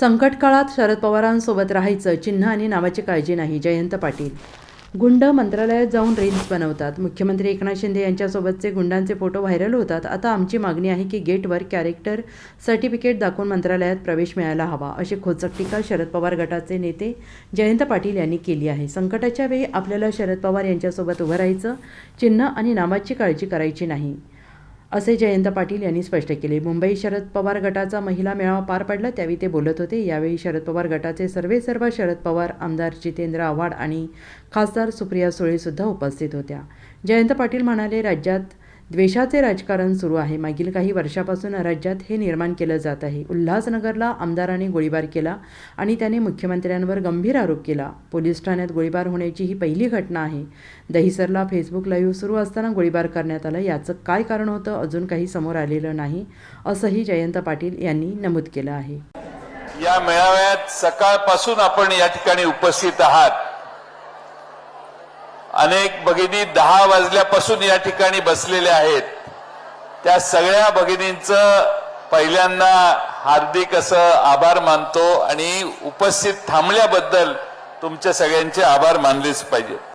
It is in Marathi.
संकट काळात शरद पवारांसोबत राहायचं चिन्ह आणि नावाची काळजी नाही जयंत पाटील. गुंड मंत्रालयात जाऊन रील्स बनवतात. मुख्यमंत्री एकनाथ शिंदे यांच्यासोबतचे गुंडांचे फोटो व्हायरल होतात. आता आमची मागणी आहे की गेटवर कॅरेक्टर सर्टिफिकेट दाखवून मंत्रालयात प्रवेश मिळायला हवा अशी खोचक टीका शरद पवार गटाचे नेते जयंत पाटील यांनी केली आहे. संकटाच्या वेळी आपल्याला शरद पवार यांच्यासोबत उभं राहायचं चिन्ह आणि नावाची काळजी करायची नाही. असे जयंत पाटील यांनी स्पष्ट केले. मुंबई शरद पवार गटाचा महिला मेळावा पार पडला त्यावेळी ते बोलत होते. यावेळी शरद पवार गटाचे सर्वे सर्व शरद पवार आमदार जितेंद्र आव्हाड आणि खासदार सुप्रिया सुळे सुद्धा उपस्थित होत्या. जयंत पाटील म्हणाले राज्यात द्वेषाचे राजकारण सुरू आहे. मागील काही वर्षापासून राज्यात हे निर्माण केलं जात आहे. उल्हासनगरला आमदाराने गोळीबार केला आणि त्याने मुख्यमंत्र्यांवर गंभीर आरोप केला. पोलीस ठाण्यात गोळीबार होण्याची ही पहिली घटना आहे. दहिसरला फेसबुक लाईव्ह सुरू असताना गोळीबार करण्यात आला. याचं काय कारण होतं अजून काही समोर आलेलं नाही असंही जयंत पाटील यांनी नमूद केलं आहे. या मेळाव्यात सकाळपासून आपण या ठिकाणी उपस्थित आहात. अनेक भगिनी दहा वाजल्यापासून या ठिकाणी बसलेल्या आहेत. त्या सगळ्या भगिनींचं पहिल्यांदा हार्दिक असं आभार मानतो आणि उपस्थित थांबल्याबद्दल तुमच्या सगळ्यांचे आभार मानलेच पाहिजे.